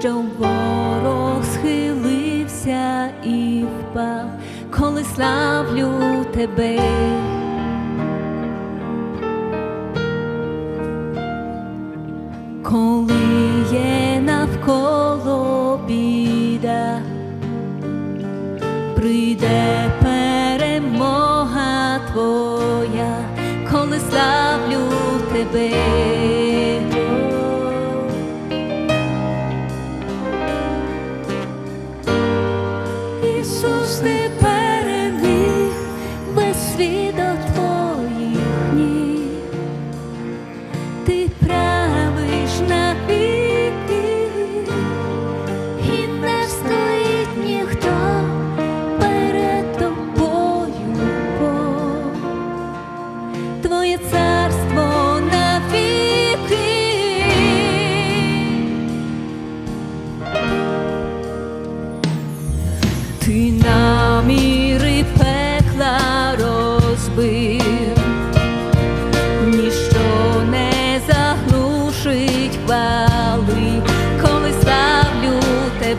що ворог схилився і впав, коли славлю тебе. Коли є навколо біда, прийде перемога твоя, коли славлю тебе.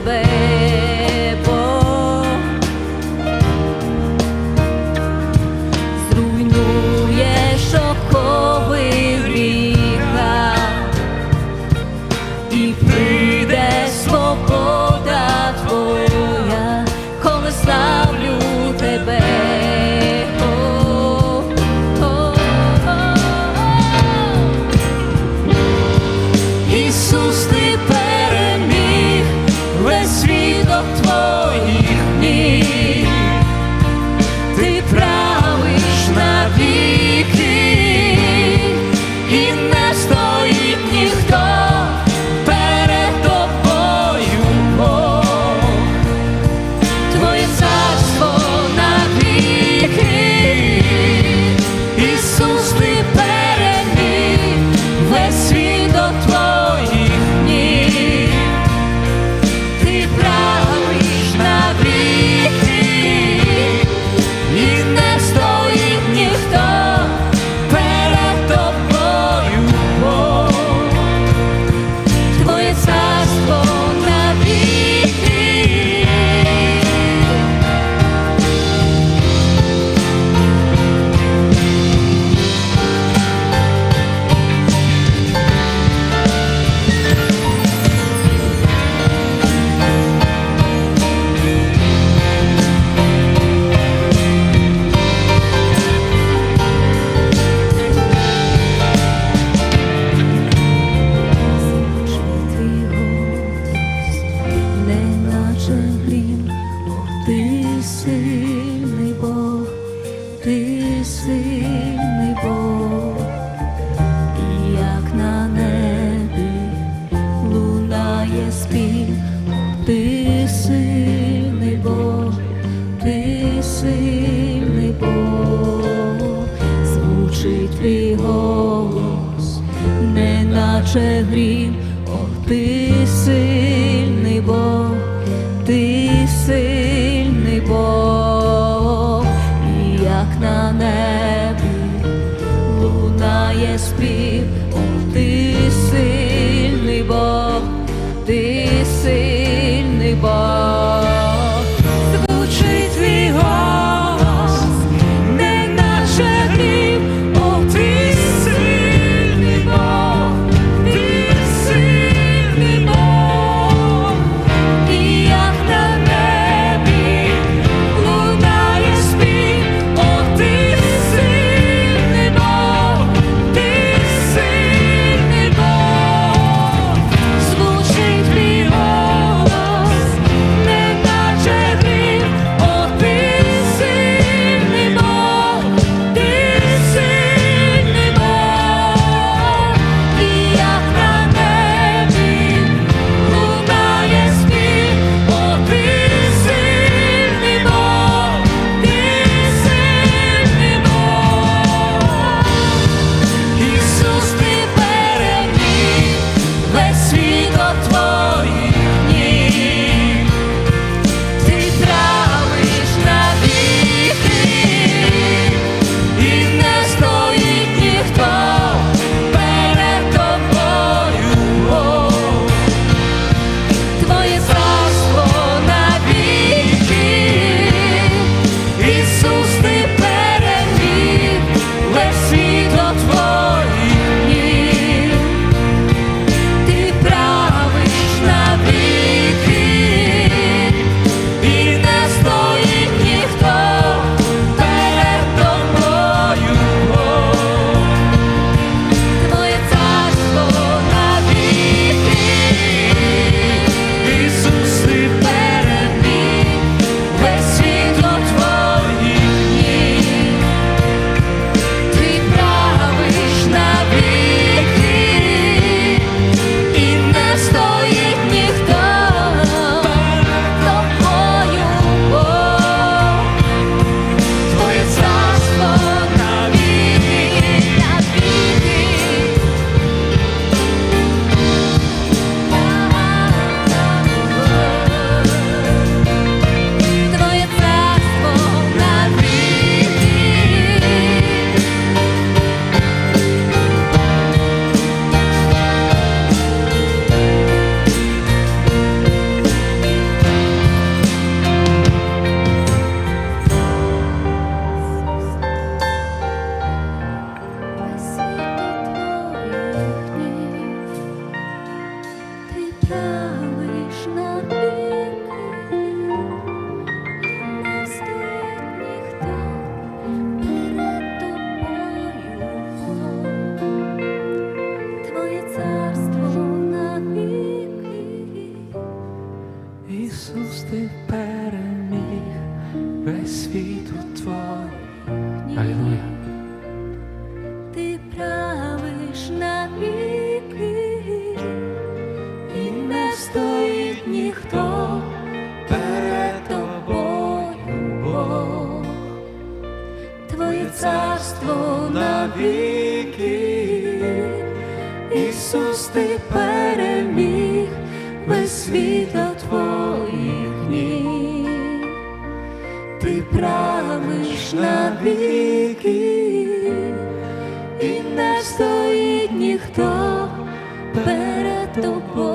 тебе, Бог коли славлю тебе. Ти сильний Бог, ти сильний Бог, і як на небі лунає спів, ти сильний Бог, ти сильний Бог, звучить твій голос, неначе грім, Ох, ти сильний. Espírito. Алілуя. Ти правиш на віки, і не стоїть ніхто перед тобою, Бог. Твоє царство навіки, Ісус, ти переміг без світла правиш на віки, і не стоїть ніхто перед тобою.